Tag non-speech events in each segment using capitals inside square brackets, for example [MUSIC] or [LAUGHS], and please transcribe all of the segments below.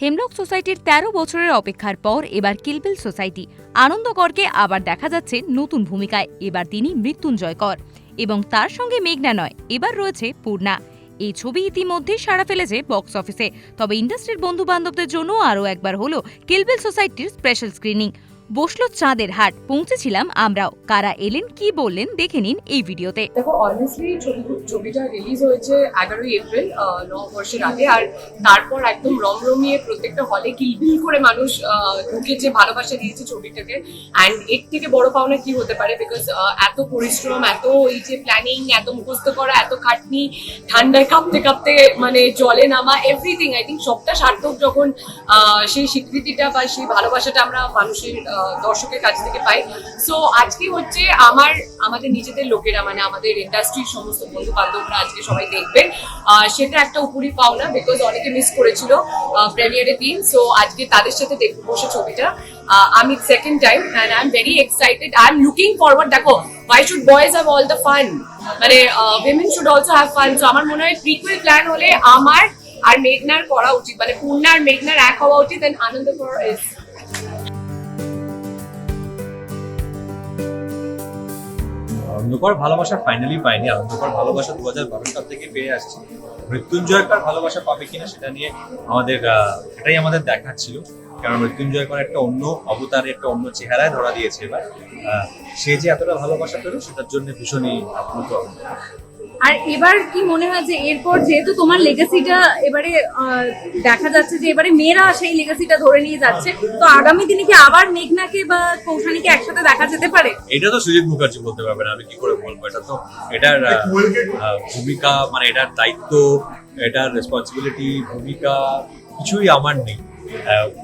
Hemlock সোসাইটির ১৩ বছরের অপেক্ষার পর এবার কিলবিল সোসাইটি। আনন্দকরকে আবার দেখা যাচ্ছে নতুন ভূমিকায়। এবার তিনি মৃত্যুঞ্জয় কর। এবং তার সঙ্গে মেঘনা নয়, এবার রয়েছে পূর্ণা। এই ছবি ইতিমধ্যে সাড়া ফেলেছে বক্স অফিসে। তবে ইন্ডাস্ট্রির বন্ধু বান্ধবদের জন্য আরও একবার হলো কিলবিল সোসাইটির স্পেশাল স্ক্রিনিং। বসল চাঁদের হাট, পৌঁছেছিলাম আমরাও। কারা এলেন, কি বললেন, দেখে নিন এই ভিডিওতে। দেখো অনেস্টলি ছবিটা রিলিজ হয়েছে এগারোই এপ্রিল নববর্ষের আগে। আর তারপর একদম রমরমিয়ে প্রত্যেকটা হলে কিলবিল করে মানুষ ঢুকেছে, ভালোবাসা দিয়েছে ছবিটাকে। অ্যান্ড এর থেকে বড় পাওনা কি হতে পারে? বিকজ এত পরিশ্রম, এত এই যে প্ল্যানিং এত মুখস্থ করা, এত খাটনি, ঠান্ডায় কাঁপতে কাঁপতে মানে জলে নামা এভরিথিং আই থিঙ্ক সবটা সার্থক যখন সেই স্বীকৃতিটা বা সেই ভালোবাসাটা আমরা মানুষের দর্শকের কাছ থেকে পাই। সো আজকে হচ্ছে আমার, আমাদের নিজেদের লোকেরা মানে আমাদের ইন্ডাস্ট্রির সমস্ত বন্ধু বান্ধবরা আজকে সবাই দেখবেন। সেটা একটা উপরি পাওনা বিকজ অনেকে মিস করেছিল প্রেমিয়ারের দিন সো আজকে তাদের সাথে দেখব বসে ছবিটা। আমি second time and I am very excited I am looking forward দেখো why should boys have all the fun মানে women should also have fun so আমার মনে হয় প্রিকুয়েল প্ল্যান হলে আমার আর মেঘনার করা উচিত। মানে পূর্ণা আর মেঘনার এক হওয়া উচিত এন্ড আনন্দ ইজ অন্ধকার ভালোবাসা ফাইনালি পাইনি। অন্ধকার ভালোবাসা দু হাজার বারো সাল থেকে পেয়ে আসছি। মৃত্যুঞ্জয়কার ভালোবাসা পাবে কিনা সেটা নিয়ে আমাদের এটাই আমাদের দেখার ছিল কারণ মৃত্যুঞ্জয়কার একটা অন্য অবতারে, একটা অন্য চেহারায় ধরা দিয়েছে এবার। সে যে এতটা ভালোবাসা পেল, সেটার জন্য ভীষণই আপ্লুত। আর এবার কি মনে হয় যে এরপর যেহেতু তোমার লেগাসিটা এবারে দেখা যাচ্ছে যে এবারে মেয়েরা সেই লেগাসিটা ধরে নিয়ে যাচ্ছে, তো আগামী দিনে কি আবার মেঘনাকে বা কৌশানীকে একসাথে দেখা যেতে পারে? এটা তো সুজিত মুখার্জি বলতে পারবে না, আমি কি করে বলব? এটা তো এটার ভূমিকা মানে এটার দায়িত্ব, এটার রেসপন্সিবিলিটি ভূমিকা কিছুই আমার নেই।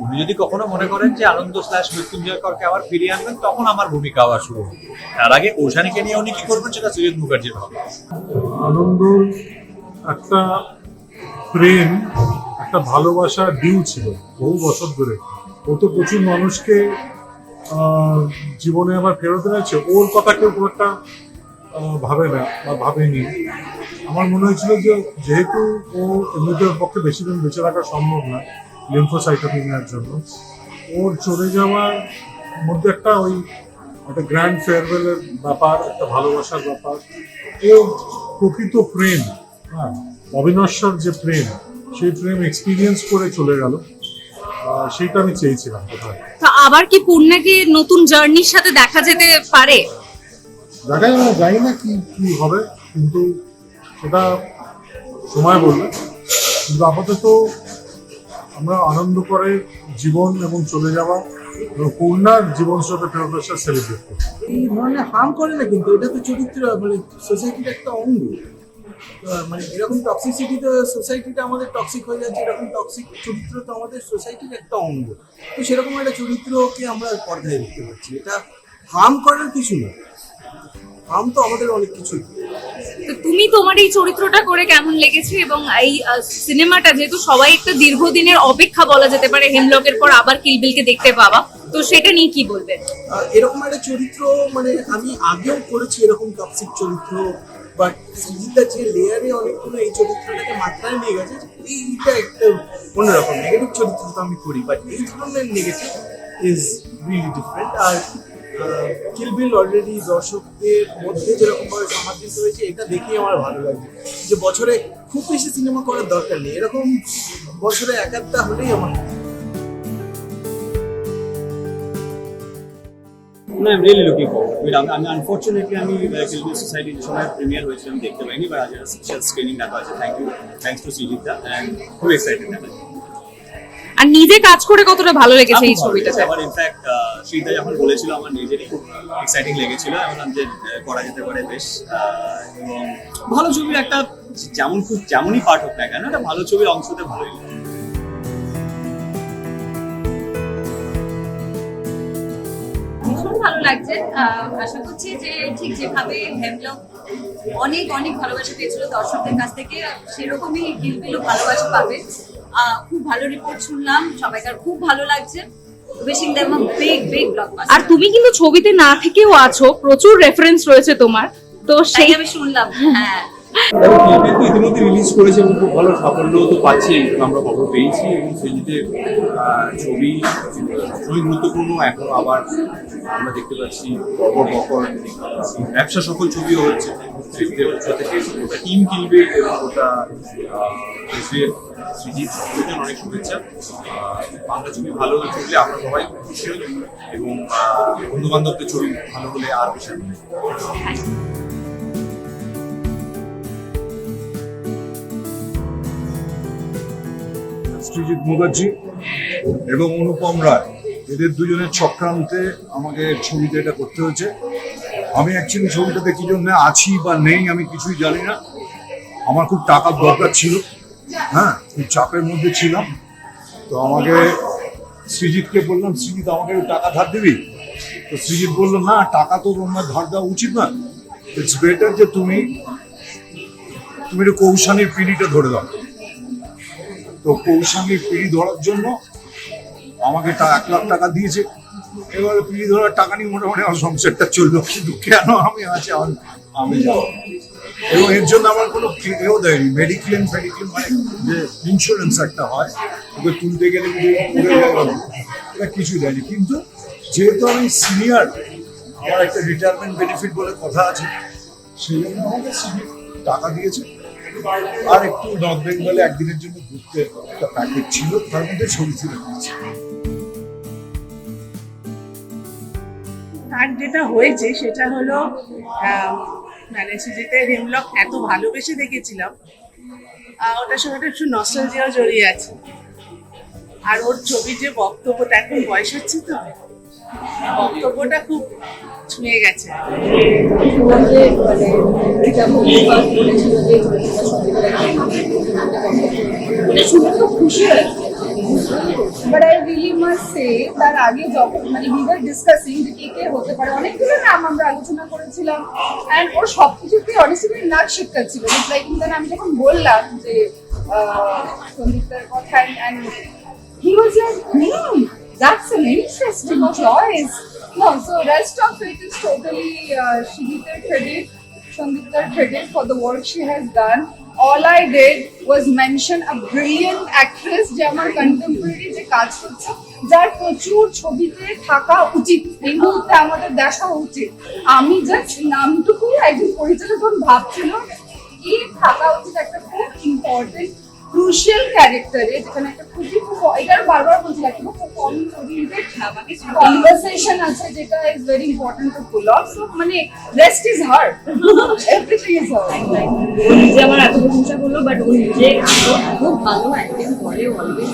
উনি যদি কখনো মনে করেন যে আনন্দ স্ল্যাশ মৃত্যুঞ্জয় করকে আবার ফিরিয়ে আনবেন, তখন আমার ভূমিকা আবার শুরু হবে। তার আগে কৌশানীকে নিয়ে উনি কি করবেন সেটা সুজিত মুখার্জির হবে আনন্দ একটা প্রেম, একটা ভালোবাসা ডিউ ছিল বহু বছর ধরে। ও তো প্রচুর মানুষকে জীবনে আবার ফেরত এনেছে। ওর কথা কেউ খুব একটা ভাবে না বা ভাবেনি। আমার মনে হয়েছিল যে যেহেতু ও এমনিতে পক্ষে বেশি দিন বেঁচে রাখা সম্ভব না লিম্ফোসাইটোপিনিয়ার জন্য। ওর চলে যাওয়ার মধ্যে একটা ওই একটা গ্র্যান্ড ফেয়ারওয়েলের ব্যাপার একটা ভালোবাসার ব্যাপার। ও প্রকৃত প্রেম হ্যাঁ অবিনশ্বর যে প্রেম সেই প্রেম এক্সপিরিয়েন্স করে চলে গেল। সেইটা আমি চেয়েছিলাম কোথায়। তো আবার কি পূর্ণাকে নতুন জার্নির সাথে দেখা যেতে পারে? দেখা যাবে জানি না কি কি হবে কিন্তু সেটা সময় বলবে। কিন্তু আপাতত আমরা আনন্দ করে জীবন এবং চলে যাওয়া পূর্ণার জীবন স্রোতে ফেরত আসার সেলিব্রেট করি এই ধরনের হার্ম করে না কিন্তু, এটা তো চরিত্র মানে সোসাইটির একটা অঙ্গ। মানে এরকম টক্সিসিটি তো সোসাইটিটা আমাদের টক্সিক হয়ে যাচ্ছে, এরকম টক্সিক চরিত্র তো আমাদের সোসাইটির একটা অঙ্গ। তো সেরকম একটা চরিত্রকে আমরা পর্দায় দেখতে পাচ্ছি। এটা হার্ম করার কিছু না। হার্ম তো আমাদের অনেক কিছুই। তো তুমি তোমার এই চরিত্রটা করে কেমন লেগেছে এবং এই সিনেমাটা যেহেতু সবাই একটা দীর্ঘদিনের অপেক্ষা বলা যেতে পারে হেমলকের পর আবার কিলবিলকে দেখতে পাওয়া তো সেটা নিয়ে কি বলবেন? আহ, এরকম একটা চরিত্র মানে আমি আগেও করেছি এরকম টক্সিক চরিত্র বাট যে লেয়ারে অনেকগুলো এই চরিত্রটাকে মাত্রায় নিয়ে গেছে এইটা একটা অন্যরকম নেগেটিভ চরিত্র তো আমি করি বাট এই ধরনের নেগেটিভ ইজ রিয়েলি ডিফারেন্ট আর কিলবিল অলরেডি দর্শকদের মধ্যে যেরকম ভাবে সমাদৃত হয়েছে এটা দেখেই আমার ভালো লাগে। যে বছরে খুব বেশি সিনেমা করার দরকার নেই। এরকম বছরে এক আধটা হলেই আমার আমি আমি আনফর্চুনেটলি সময় প্রিমিয়ার হয়েছিল আমি দেখতে পাইনি বাট আজ স্পেশাল স্ক্রিনিং দেখা আছে thank you thanks to Srijit the and খুব এক্সাইটেড আর নিজে কাজ করে কতটা ভালো লেগেছে এই ছবিটাতে ইনফ্যাক্ট শ্রীতা যখন বলেছিল, আমার নিজেরই খুব এক্সাইটিং লেগেছিল। আমি যে করা যেতে পারে বেশ এবং ভালো ছবির একটা যেমন খুব যেমনই পার্ট হোক না কেন, একটা ভালো ছবির অংশতে ভালোই ভীষণ ভালো লাগছে। আশা করছি যে ঠিক যেভাবে হেমলক অনেক অনেক ভালোবাসা পেয়েছিল দর্শকদের কাছ থেকে, সেরকমই গিলবিলও ভালোবাসা পাবে। খুব ভালো রিপোর্ট শুনলাম, সবাইকার খুব ভালো লাগছে। Wishing them a big big আর তুমি কিন্তু ছবিতে না থেকেও আছো প্রচুর রেফারেন্স রয়েছে তোমার। তো সেই আমি শুনলাম হ্যাঁ। ইতিমধ্যে রিলিজ করেছে এবং খুব ভালো সাফল্য তো পাচ্ছি, আমরা খবর পেয়েছি এবং সেজিতে ছবি সবসময় গুরুত্বপূর্ণ, এখন আবার আমরা দেখতে পাচ্ছি, পরপর পরপর ব্যবসা সফল ছবিও হচ্ছে সেজিতের থেকে ওটা টিম কিনবে এবং ওটা সৃজিত সকলের অনেক শুভেচ্ছা। বাংলা ছবি ভালো চললে আমরা সবাই খুশি। হই এবং বন্ধু বান্ধবদের ছবি ভালো হলে আর বেশি সৃজিৎ মুখার্জি এবং অনুপম রায়। এদের দুজনের চক্রান্তে আমাকে ছবিতে এটা করতে হয়েছে। আমি অ্যাকচুয়ালি ছবিটাতে কি জন্য আছি বা নেই আমি কিছুই জানি না। আমার খুব টাকার দরকার ছিল। হ্যাঁ খুব চাপের মধ্যে ছিলাম। তো আমাকে সৃজিৎকে বললাম সৃজিৎ আমাকে টাকা ধার দিবি? তো সৃজিৎ বলল, না, টাকা তো তোমার ধার দেওয়া উচিত না। ইটস বেটার যে তুমি তুমি একটু কৌশানীর পিড়িটা ধরে দাও। তো কৌশাঙ্গী পিড়ি ধরার জন্য আমাকে টা- এক লাখ টাকা দিয়েছে। এবার পিড়ি ধরার টাকা নিয়ে মোটামুটি আমার সংসারটা চলল, কিন্তু কেন আমি আছি আমি- যাব? এবং এর জন্য আমার কোনো এও দেয়নি মেডিক্লেম ফেডিক্লেম মানে যে ইন্স্যুরেন্স একটা হয়, ওকে তুলতে গেলে এটা কিছু দেয়নি, কিন্তু যেহেতু আমি সিনিয়র আমার একটা রিটায়ারমেন্ট বেনিফিট বলে কথা আছে, সেই জন্য আমাকে টাকা দিয়েছে। আর একটু নর্থ বেঙ্গলে একদিনের জন্য ঘুরতে একটা প্যাকেজ ছিল, তার মধ্যে ছবি দিয়েছি। তার যেটা হয়েছে, সেটা হলো মানে সুজিতে হেমলক এত ভালোবেসে দেখেছিলাম ওটার সঙ্গে একটা একটু নস্টালজিয়াও জড়িয়ে আছে। আর ওর ছবির যে বক্তব্যটা, এখন বয়স হচ্ছে তো? বক্তব্যটা খুব ছুঁয়ে গেছে। But I really must say তার আগে যখন মানে উই ওয়ার ডিসকাসিং যে কে কে হতে পারে অনেকগুলো নাম আমরা আলোচনা করেছিলাম এন্ড ওর সবকিছুতে অনেস্টলি নাক শিক্ষা ছিল। লাইক দেন আমি যখন বললাম যে সন্দীপটার কথা he was like that's no so rest of it is totally uh, Shigita's credit Sandipta's credit for the work she has done all I did was mention a brilliant actress যে contemporary যে কাজ করছে যার প্রচুর ছবিতে থাকা উচিত এই মুহূর্তে আমাদের দেখা উচিত আমি জাস্ট নামটুকু একজন পরিচালক ভাবছিল কি থাকা উচিত একটা খুব ইম্পর্টেন্ট ক্রুশিয়াল ক্যারেক্টারে যেখানে একটা খুবই খুব এটা বারবার বলছি একটা খুব কনভারসেশন আছে যেটা is very important to pull off so মানে rest is hard everything is hard ও নিজে আমার এত প্রশংসা করল বাট ও নিজে খুব ভালো অ্যাক্টিং করে অলওয়েজ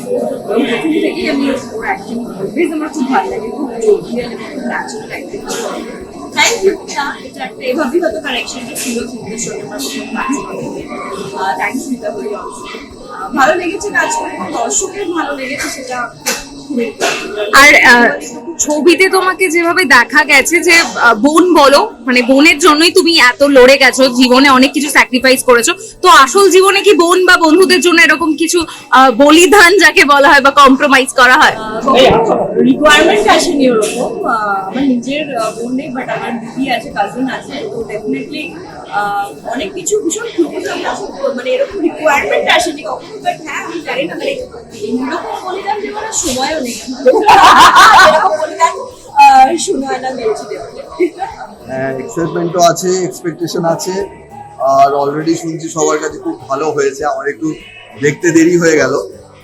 প্রথম থেকেই আমি ওর অ্যাক্টিং অলওয়েজ আমার খুব ভালো লাগে, খুব জোভিয়াল এবং ন্যাচারাল অ্যাক্টিং থ্যাংক ইউ এটা একটা এভাবেই হয়তো কারেকশনটা ছিল সুন্দর সঙ্গে বলি অলসো ভালো লেগেছে কাজ করে দর্শকের ভালো লেগেছে সেটা আর ছবিতে তোমাকে যেভাবে দেখা গেছে যে বোন বলো মানে বোনের জন্যই তুমি এত লড়ে গেছো জীবনে অনেক কিছু স্যাক্রিফাইস করেছ। তো আসল জীবনে কি বোন বা বন্ধুদের জন্য এরকম কিছু বলিদান যাকে বলা হয় বা কম্প্রোমাইজ করা হয়? রিকোয়ারমেন্ট আসেনি ওরকম আমার নিজের বোন নেই বাট আমার দিদি আছে কাজিন আছে তো ডেফিনেটলি অনেক কিছু ভীষণ মানে এরকম রিকোয়ারমেন্ট আসেনি কখনো বাট হ্যাঁ আমি জানি না মানে এরকম বলিদান দেওয়ার সময়ও নেই। [LAUGHS] এরকম বলিদান আহ, সময় না মেলছি এক্সাইটমেন্টও আছে এক্সপেকটেশন আছে। আর অলরেডি শুনছি সবার কাছে খুব ভালো হয়েছে। আমার একটু দেখতে দেরি হয়ে গেল।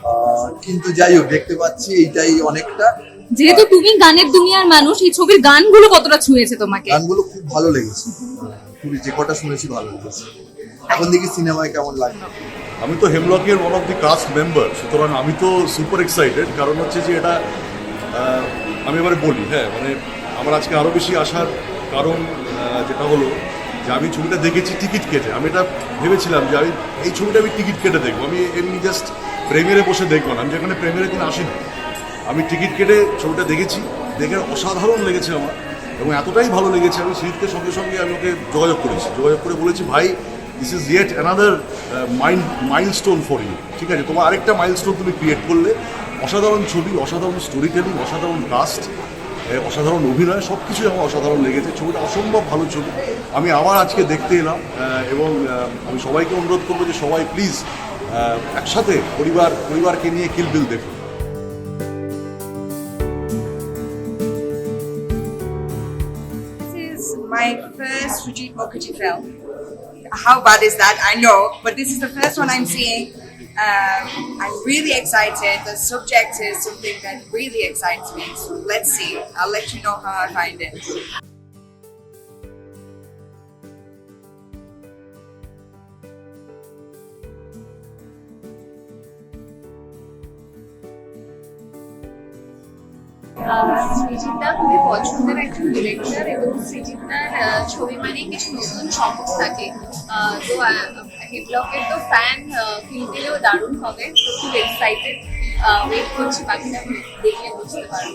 আহ, কিন্তু যাই হোক দেখতে পাচ্ছি এইটাই অনেকটা। যেহেতু তুমি গানের দুনিয়ার মানুষ এই ছবির গানগুলো কতটা ছুঁয়েছে তোমাকে? গানগুলো খুব ভালো লেগেছে। খুবই যে কটা শুনেছি ভালো লেগেছে। এখন দেখি সিনেমায় কেমন লাগে। আমি তো হেমলকের one of the cast member সুতরাং আমি তো সুপার এক্সাইটেড কারণ হচ্ছে যে এটা আহ, আমি এবারে বলি হ্যাঁ মানে আমার আজকে আরও বেশি আসার কারণ যেটা হলো যে আমি ছবিটা দেখেছি টিকিট কেটে। আমি এটা ভেবেছিলাম যে আমি এই ছবিটা আমি টিকিট কেটে দেখব। আমি এমনি জাস্ট প্রেমিয়ারে বসে দেখব না। আমি যেখানে প্রেমিয়ারে দিন আসিনি। আমি টিকিট কেটে ছবিটা দেখেছি। দেখে অসাধারণ লেগেছে আমার এবং এতটাই ভালো লেগেছে। আমি শীতকে সঙ্গে সঙ্গে আমি ওকে যোগাযোগ করেছি। যোগাযোগ করে বলেছি, ভাই this is yet another mind milestone for you ঠিক আছে, তোমার আরেকটা মাইলস্টোন তুমি ক্রিয়েট করলে। অসাধারণ ছবি অসাধারণ স্টোরি টেলিং অসাধারণ কাস্ট অসাধারণ অভিনয় সব কিছুই আমার অসাধারণ লেগেছে ছবিটা অসম্ভব ভালো ছবি আমি আবার আজকে দেখতে এলাম এবং আমি সবাইকে অনুরোধ করব যে সবাই প্লিজ একসাথে পরিবার পরিবারকে নিয়ে কিলবিল দেখুন my first Sujit Mukherjee film. How bad is that? I know, but this is the first one I'm seeing. Um, I'm really excited. The subject is something that really excites me. So let's see. I'll let you know how I find it. Srijita খুবই পছন্দের একজন director এবং সৃজিতার দার ছবি মানে কিছু নতুন চমক থাকে। তো হেডলকের তো ফ্যান দিলেও দারুণ হবে। তো খুব এক্সাইটেড ওয়েট করছি, বাকিটা দেখলে বুঝতে পারব।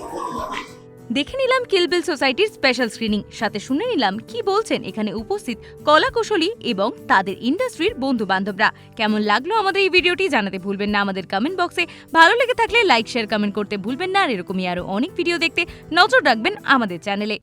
দেখে নিলাম কিলবিল সোসাইটির স্পেশাল স্ক্রিনিং সাথে শুনে নিলাম কি বলছেন এখানে উপস্থিত কলা কুশলী এবং তাদের ইন্ডাস্ট্রির বন্ধু বান্ধবরা কেমন লাগল আমাদের এই ভিডিওটি জানাতে ভুলবেন না আমাদের কমেন্ট বক্সে ভালো লেগে থাকলে লাইক শেয়ার কমেন্ট করতে ভুলবেন না। আর এরকমই আরও অনেক ভিডিও দেখতে নজর রাখবেন আমাদের চ্যানেলে